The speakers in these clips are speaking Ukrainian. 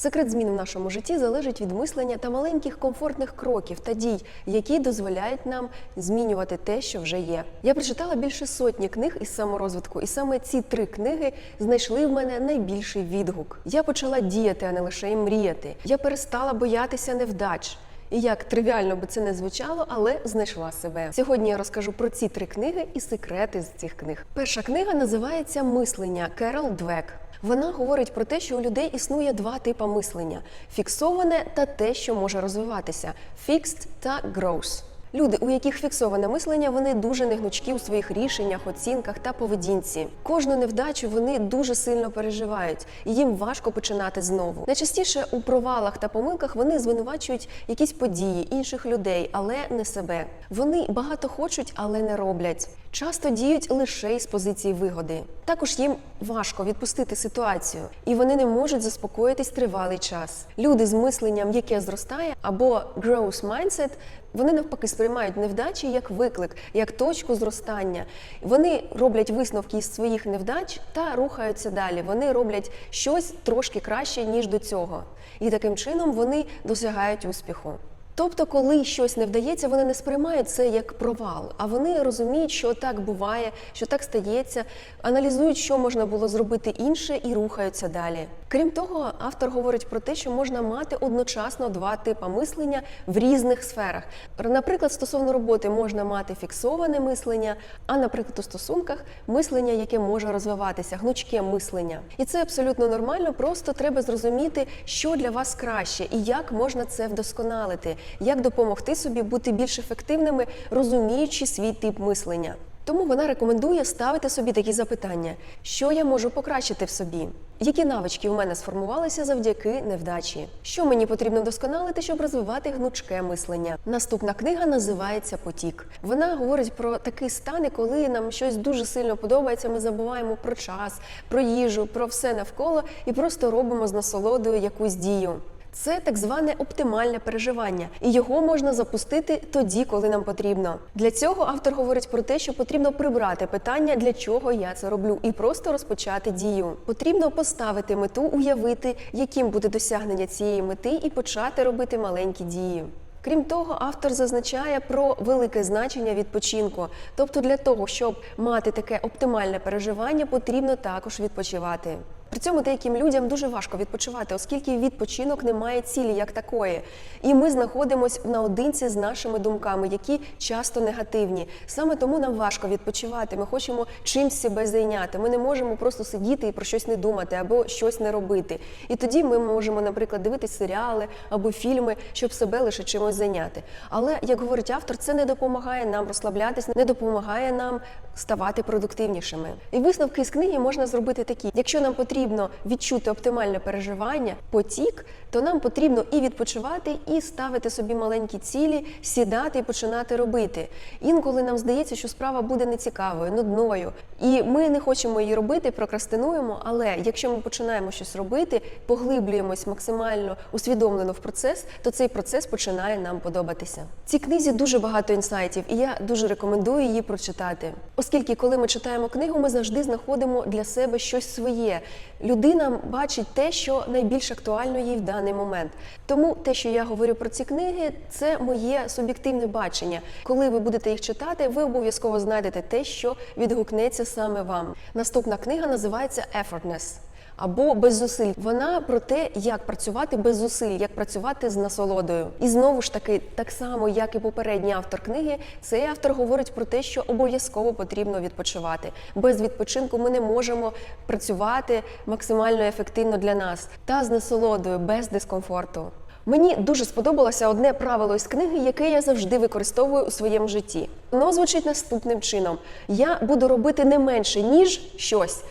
Секрет змін в нашому житті залежить від мислення та маленьких комфортних кроків та дій, які дозволяють нам змінювати те, що вже є. Я прочитала більше сотні книг із саморозвитку, і саме ці три книги знайшли в мене найбільший відгук. Я почала діяти, а не лише й мріяти. Я перестала боятися невдач. І як тривіально би це не звучало, але знайшла себе. Сьогодні я розкажу про ці три книги і секрети з цих книг. Перша книга називається Мислення Керол Двек. Вона говорить про те, що у людей існує два типи мислення: фіксоване та те, що може розвиватися fixed та growth. Люди, у яких фіксоване мислення, вони дуже негнучкі у своїх рішеннях, оцінках та поведінці. Кожну невдачу вони дуже сильно переживають, і їм важко починати знову. Найчастіше у провалах та помилках вони звинувачують якісь події інших людей, але не себе. Вони багато хочуть, але не роблять. Часто діють лише із позиції вигоди. Також їм важко відпустити ситуацію, і вони не можуть заспокоїтись тривалий час. Люди з мисленням, яке зростає, або growth mindset, вони навпаки сприймають невдачі як виклик, як точку зростання. Вони роблять висновки із своїх невдач та рухаються далі. Вони роблять щось трошки краще ніж до цього, і таким чином вони досягають успіху. Тобто, коли щось не вдається, вони не сприймають це як провал, а вони розуміють, що так буває, що так стається, аналізують, що можна було зробити інше, і рухаються далі. Крім того, автор говорить про те, що можна мати одночасно два типи мислення в різних сферах. Наприклад, стосовно роботи можна мати фіксоване мислення, а наприклад, у стосунках мислення, яке може розвиватися, гнучке мислення. І це абсолютно нормально, просто треба зрозуміти, що для вас краще і як можна це вдосконалити, як допомогти собі бути більш ефективними, розуміючи свій тип мислення. Тому вона рекомендує ставити собі такі запитання: що я можу покращити в собі? Які навички у мене сформувалися завдяки невдачі? Що мені потрібно вдосконалити, щоб розвивати гнучке мислення? Наступна книга називається Потік. Вона говорить про такі стани, коли нам щось дуже сильно подобається. Ми забуваємо про час, про їжу, про все навколо і просто робимо з насолодою якусь дію. Це так зване оптимальне переживання, і його можна запустити тоді, коли нам потрібно. Для цього автор говорить про те, що потрібно прибрати питання, для чого я це роблю, і просто розпочати дію. Потрібно поставити мету, уявити, яким буде досягнення цієї мети, і почати робити маленькі дії. Крім того, автор зазначає про велике значення відпочинку. Тобто, для того, щоб мати таке оптимальне переживання, потрібно також відпочивати. При цьому деяким людям дуже важко відпочивати, оскільки відпочинок не має цілі як такої. І ми знаходимося наодинці з нашими думками, які часто негативні. Саме тому нам важко відпочивати. Ми хочемо чимсь себе зайняти. Ми не можемо просто сидіти і про щось не думати або щось не робити. І тоді ми можемо, наприклад, дивитися серіали або фільми, щоб себе лише чимось зайняти. Але як говорить автор, це не допомагає нам розслаблятись, не допомагає нам ставати продуктивнішими. І висновки з книги можна зробити такі: якщо нам потрібно відчути оптимальне переживання, потік, то нам потрібно і відпочивати, і ставити собі маленькі цілі, сідати і починати робити. Інколи нам здається, що справа буде нецікавою, нудною, і ми не хочемо її робити, прокрастинуємо. Але якщо ми починаємо щось робити, поглиблюємось максимально усвідомлено в процес, то цей процес починає нам подобатися. В цій книзі дуже багато інсайтів, і я дуже рекомендую її прочитати. Оскільки, коли ми читаємо книгу, ми завжди знаходимо для себе щось своє. Людина бачить те, що найбільш актуально їй в даний момент. Тому те, що я говорю про ці книги, це моє суб'єктивне бачення. Коли ви будете їх читати, ви обов'язково знайдете те, що відгукнеться саме вам. Наступна книга називається Effortless або без зусиль. Вона про те, як працювати без зусиль, як працювати з насолодою. І знову ж таки, так само як і попередній автор книги, цей автор говорить про те, що обов'язково потрібно відпочивати. Без відпочинку ми не можемо працювати максимально ефективно для нас та з насолодою, без дискомфорту. Мені дуже сподобалося одне правило із книги, яке я завжди використовую у своєму житті. Воно звучить наступним чином: я буду робити не менше, ніж щось.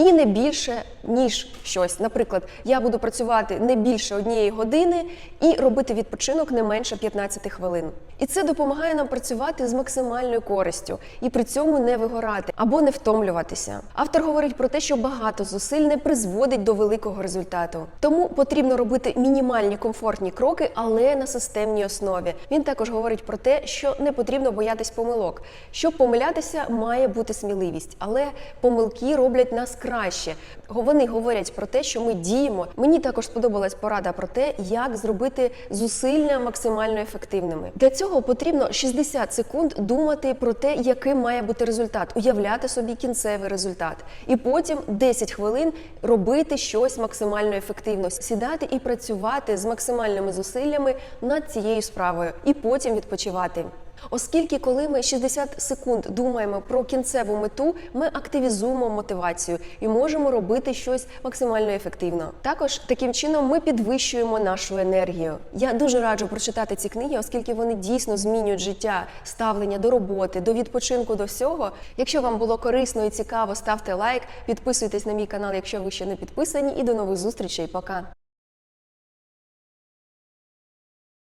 І не більше ніж щось. Наприклад, я буду працювати не більше однієї години і робити відпочинок не менше 15 хвилин. І це допомагає нам працювати з максимальною користю і при цьому не вигорати або не втомлюватися. Автор говорить про те, що багато зусиль не призводить до великого результату. Тому потрібно робити мінімальні комфортні кроки, але на системній основі. Він також говорить про те, що не потрібно боятись помилок. Щоб помилятися, має бути сміливість, але помилки роблять нас краще. Вони говорять про те, що ми діємо. Мені також сподобалась порада про те, як зробити зусилля максимально ефективними. Для цього потрібно 60 секунд думати про те, яким має бути результат, уявляти собі кінцевий результат, і потім 10 хвилин робити щось максимально ефективно, сідати і працювати з максимальними зусиллями над цією справою, і потім відпочивати. Оскільки, коли ми 60 секунд думаємо про кінцеву мету, ми активізуємо мотивацію і можемо робити щось максимально ефективно. Також таким чином ми підвищуємо нашу енергію. Я дуже раджу прочитати ці книги, оскільки вони дійсно змінюють життя, ставлення до роботи, до відпочинку, до всього. Якщо вам було корисно і цікаво, ставте лайк, підписуйтесь на мій канал, якщо ви ще не підписані, і до нових зустрічей. Пока.